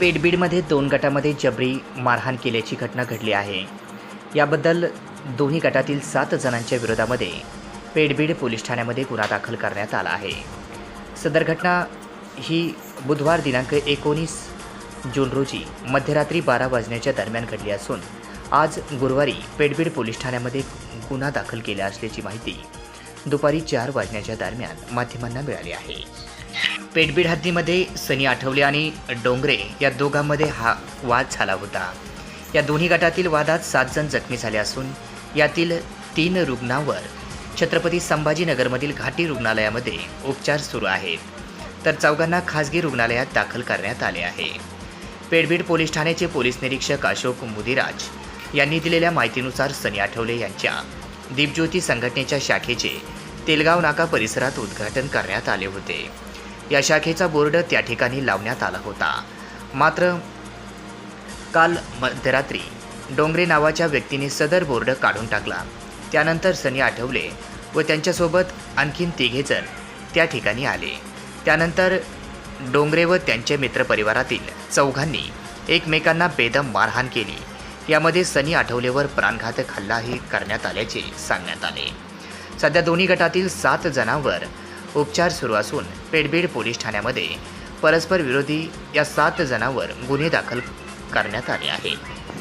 पेडबीडमध्ये दोन गटामध्ये जबरी मारहाण केल्याची घटना घडली आहे. याबद्दल दोन्ही गटातील सात जणांच्या विरोधामध्ये पेडबीड पोलीस ठाण्यामध्ये गुन्हा दाखल करण्यात आला आहे. सदर घटना ही बुधवार दिनांक एकोणीस जून रोजी मध्यरात्री बारा वाजण्याच्या दरम्यान घडली असून आज गुरुवारी पेडबीड पोलीस ठाण्यामध्ये गुन्हा दाखल केला असल्याची माहिती दुपारी चार वाजण्याच्या दरम्यान माध्यमांना मिळाली आहे. पेडबीड हद्दीमध्ये सनी आठवले आणि डोंगरे या दोघांमध्ये हा वाद झाला होता. या दोन्ही गटातील वादात सात जण जखमी झाले असून यातील तीन रुग्णांवर छत्रपती संभाजीनगरमधील घाटी रुग्णालयामध्ये उपचार सुरू आहेत. तर चौघांना खासगी रुग्णालयात दाखल करण्यात आले आहे. पेडबीड पोलीस ठाण्याचे पोलीस निरीक्षक अशोक मुदिराज यांनी दिलेल्या माहितीनुसार सनी आठवले यांच्या दीपज्योती संघटनेच्या शाखेचे तेलगाव नाका परिसरात उद्घाटन करण्यात आले होते. या शाखेचा बोर्ड त्या ठिकाणी लावण्यात आला होता. मात्र काल मध्यरात्री डोंगरे नावाच्या व्यक्तीने सदर बोर्ड काढून टाकला. त्यानंतर सनी आठवले व त्यांच्यासोबत आणखीन तिघेजण त्या ठिकाणी आले. त्यानंतर डोंगरे व त्यांच्या मित्रपरिवारातील चौघांनी एकमेकांना बेदम मारहाण केली. यामध्ये सनी आठवलेवर प्राणघातक हल्लाही करण्यात आल्याचे सांगण्यात आले. सध्या दोन्ही गटातील सात जणांवर उपचार सुरू असून पेडबीड पोलीस ठाण्यामध्ये परस्पर विरोधी या सात जणांवर गुन्हे दाखल करण्यात आले आहेत.